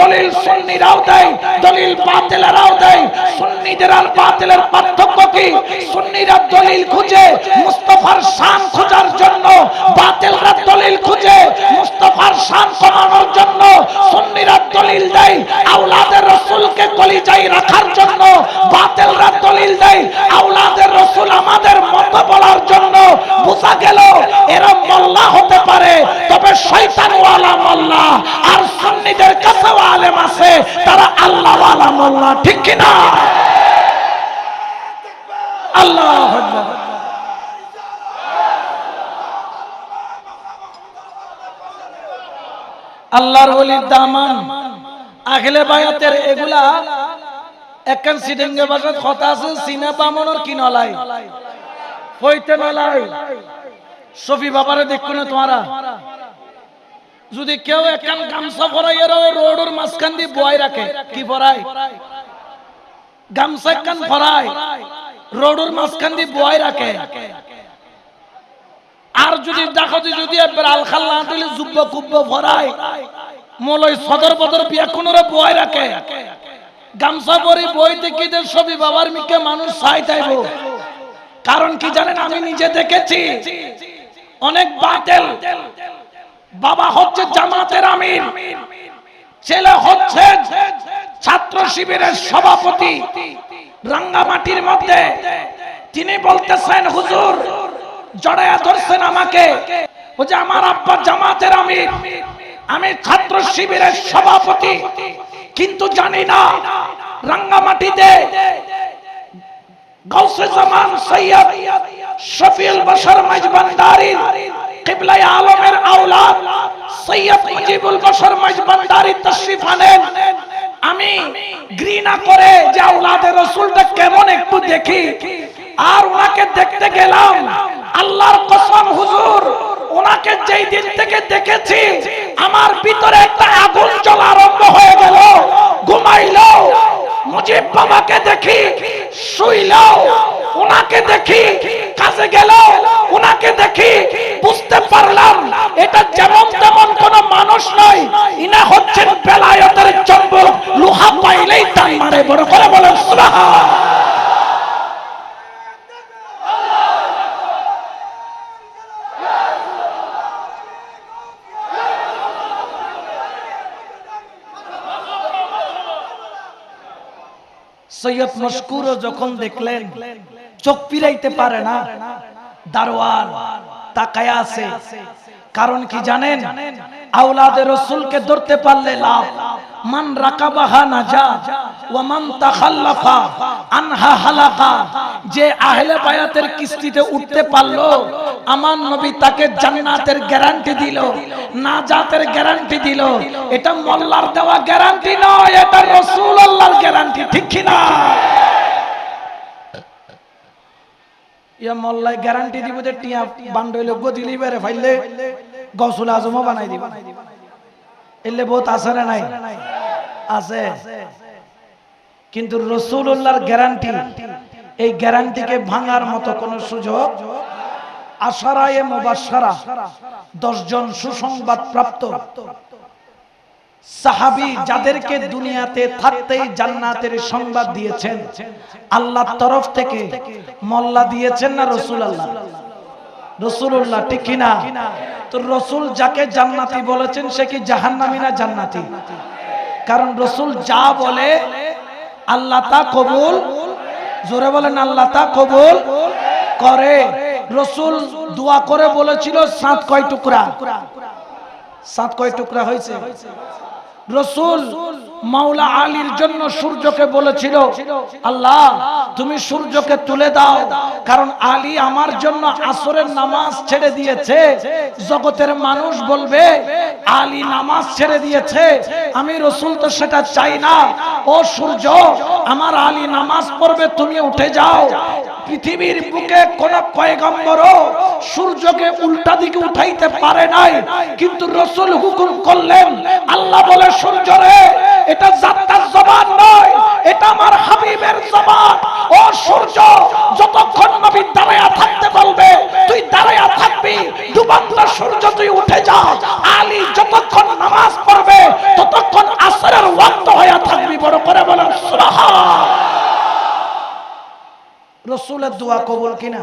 দলিল সুন্নিরাও দেয় দলিল বাতিলেরাও দেয় সুন্নিদের আর বাতিলের পার্থক্য কি? সুন্নিরা দলিল খুঁজে মুস্তাফার শান খোঁজার জন্য, বাতিলরা দলিল খুঁজে মুস্তাফার শান কমানোর জন্য, সুন্নিরা দলিল দেয় আওলাদের রাসূলকে কলিজায় রাখার জন্য, বাতিলরা দলিল দেয় আওলাদের রাসূল আমাদের মত বলার জন্য। বোঝা গেল এরা মোল্লা হতে পারে, তবে শয়তান ওয়ালা মোল্লা। সুন্নিদের কাছেও আলেম আছে, তারা আল্লাহ ওয়ালা মোল্লা, ঠিক কি না আল্লাহ আল্লাহর ওলির দামান আগলে বায়াতের এগুলা একখান সিডিংগে বাসাত কথা আছে, সিনা বামনর কি নলাই হইতে নলাই সফি বাবারে দেখো না তোমারা। যদি কেউ একখান গামছা এর রোডের মাঝখান দিয়ে বয় রাখে, কি ফরাই গামছা একখান ফরাই রোডের মাঝখান দিয়ে বয় রাখে। আর যদি দেখো যে যদি একবার আলখাল না দিলে জুব্ব কুব্ব ভরায় মলই সদর বদর বিয়া কোনরে বয় রাখে। গামছা পরে বই যে ছবি বাবার মিকে মানুষ চাই চাইব কারণ কি জানেন, আমি নিজে দেখেছি, অনেক বাতেল বাবা হচ্ছে জামাতের আমির। ছেলে হচ্ছে ছাত্র শিবিরের সভাপতি। রাঙ্গামাটির মধ্যে তিনি বলতেছেন, হুজুর জড়ায়া ধরছেন আমাকে। ও যে আমার আব্বা জামাতের আমির। আমি ছাত্র শিবিরের সভাপতি। কিন্তু জানি না রাঙ্গামাটিতে গাউসে জামান সৈয়দ শফিউল বশর মজবান্দারির কিবলাই আলমের আওলাদ সৈয়দ মুজিবুল বশর মজবান্দারি তশরিফ আনেন। আমি ঘৃণা করে যে আওলাদের রসুলটা কেমন একটু দেখি, আর ওনাকে দেখতে গেলাম। আল্লাহর কসম হুজুর, ওনাকে যেই দিন থেকে দেখেছি, আমার ভিতরে একটা আগুন জ্বলা আরম্ভ হয়ে গেল ঘুমাইলো মুজিব বাবাকে দেখি শুইলাও ওনাকে দেখি কাজে গেল ওনাকে দেখি বুঝতে পারলাম এটা যেমন তেমন কোন মানুষ নয় ইনা হচ্ছেন বেলায়তের চম্বক লোহা পাইলেই টান মারে বড় করে বলেন সুবহান সৈয়দ মশকুরও যখন দেখলেন চোখ পিরাইতে পারে না দারোয়ান তাকায় আছে। কারণ কি জানেন? আওলাদের রসুলকে ধরতে পারলে লাভ। মান রাকাবাহা নাজা ওয়া মান তাখাল্লাফা আনহা হালাকা। যে আহলে বায়াতের কিস্তিতে উঠতে পারল, আমার নবী তাকে জান্নাতের গ্যারান্টি দিল, নাজাতের গ্যারান্টি দিল। এটা মোল্লার দেওয়া গ্যারান্টি নয়, এটা রাসূলুল্লাহর গ্যারান্টি ঠিক কি না ইয়া মোল্লাই গ্যারান্টি দিব যে টিয়া বান্ডইলে গদিলি বেরে ফাইলে, গসুল আজমও বানাই দিব। এলে বহুত আছে না নাই? আছে। কিন্তু রসুল্লাহর গ্যারান্টি, এই গ্যারান্টিকে ভাঙার মতো কোন সুযোগ আশারায়ে মুবাশশারা দশজন সুসংবাদ প্রাপ্ত সাহাবী যাদেরকে দুনিয়াতে থাকতেই জান্নাতের সংবাদ দিয়েছেন, আল্লাহর তরফ থেকে মোল্লা দিয়েছেন না রসুল আল্লাহ রসুল্লাহ ঠিক কিনা? তো রসুল যাকে জান্নাতি বলেছেন, সে কি জাহান্নামী না জান্নাতি? কারণ রসুল যা বলে, আল্লাহ তা কবুল, জোরে বলেন, আল্লাহ তা কবুল করে। রসুল দোয়া করে বলেছিল, সাত কয় টুকরা? সাত কয় টুকরা হয়েছে? রসুল মাওলা আলীর জন্য সূর্যকে বলেছিল, আল্লাহ, তুমি সূর্যকে তুলে দাও, কারণ আলী আমার জন্য আসরের নামাজ ছেড়ে দিয়েছে। জগতের মানুষ বলবে, আলী নামাজ ছেড়ে দিয়েছে। আমি রসুল তো সেটা চাই না। ও সূর্য, আমার আলী নামাজ পড়বে, তুমি উঠে যাও। পৃথিবীর বুকে কোন পয়গম্বরও সূর্যকে উল্টা দিকে উঠাইতে পারে নাই। কিন্তু রসুল হুকুম করলেন, আল্লাহ বলে, সূর্য রে এটা যাত্রার জবান নয় এটা আমার হাবিবের জবান ও সূর্য যতক্ষণ নবী দাঁড়ায়া থাকতে বলবে তুই দাঁড়ায়া থাকবি ডুবন্ত সূর্য তুই উঠে যা আলী যতক্ষণ নামাজ পড়বে ততক্ষণ আসরের রসুলের দোয়া কবুল কিনা?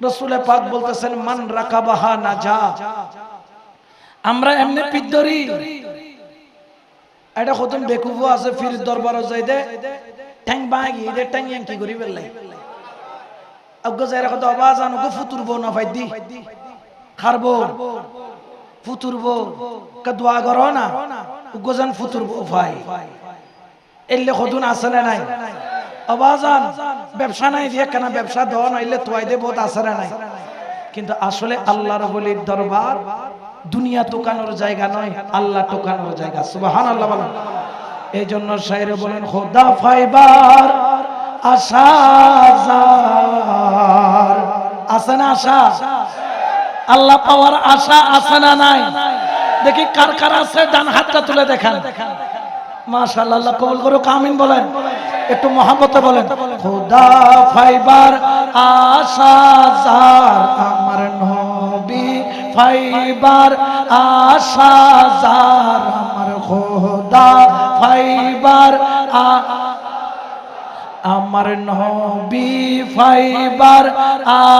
রসুলের পাক বলতেছেন, মান রাকাবাহা না যা আমরা এমনি পিদ্ধরি এটা কতন বেকুফ আছে, ফির দরবার যাই দে। ঠ্যাং বাগি দে, ঠ্যাং কি করি বেলাই অজ্ঞ কত ফুতুরবো না ফাইদি খারবো ফুতুরবো করো না। ফুতুরবো ফাই এলে না নাই। আওয়াজান ব্যবসা নাই দিয়ে কেন, ব্যবসা দেওয়া নাইলে তোয়াই দে বহুত না নাই। কিন্তু আসলে আল্লাহর বলির দরবার দুনিয়া টোকানোর জায়গা নয়, আল্লাহ টোকানোর জায়গা। সুবাহান আল্লাহ বলেন। এই জন্য শাইরে বলেন, খোদা ফাইবার, আশা আছে না আশা? আল্লাহ পাওয়ার আশা আছে না নাই? দেখি কার কার আছে, ডান হাতটা তুলে দেখান। মাশাআল্লাহ, আল্লাহ কবুল করুক, আমিন বলেন। একটু মহাব্বতে বলেন। খোদা ফাইবার আশা যার, আমার নবী ফাইবার আশা যার, আমার খোদা ফাইবার আ, আমার নবী ফাইবার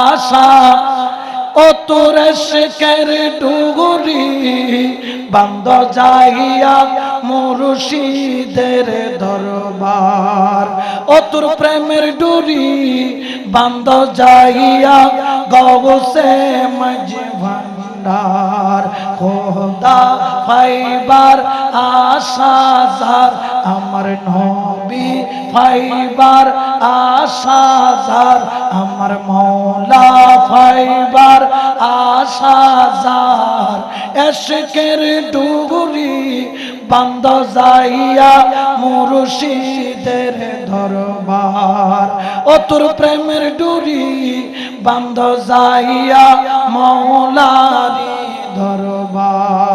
আশা। ও তোর শেখের ডুগুরি বান্দ যাইয়া মুর্শিদের দরবার। ও তোর প্রেমের ডুরি বান্দ যাইয়া গবসে মাঝ ভান্ডার। খোদা ফাইবার আশা যার, আমার নবী ফাইবার আশা যার, আমার মৌলা ফাইবার আশা যার। এশকের ডুগুরি বান্দ যাইয়া মুরুষিদের দরবার। ও তোর প্রেমের ডুরি বান্দ যাইয়া মৌলারি দরবার।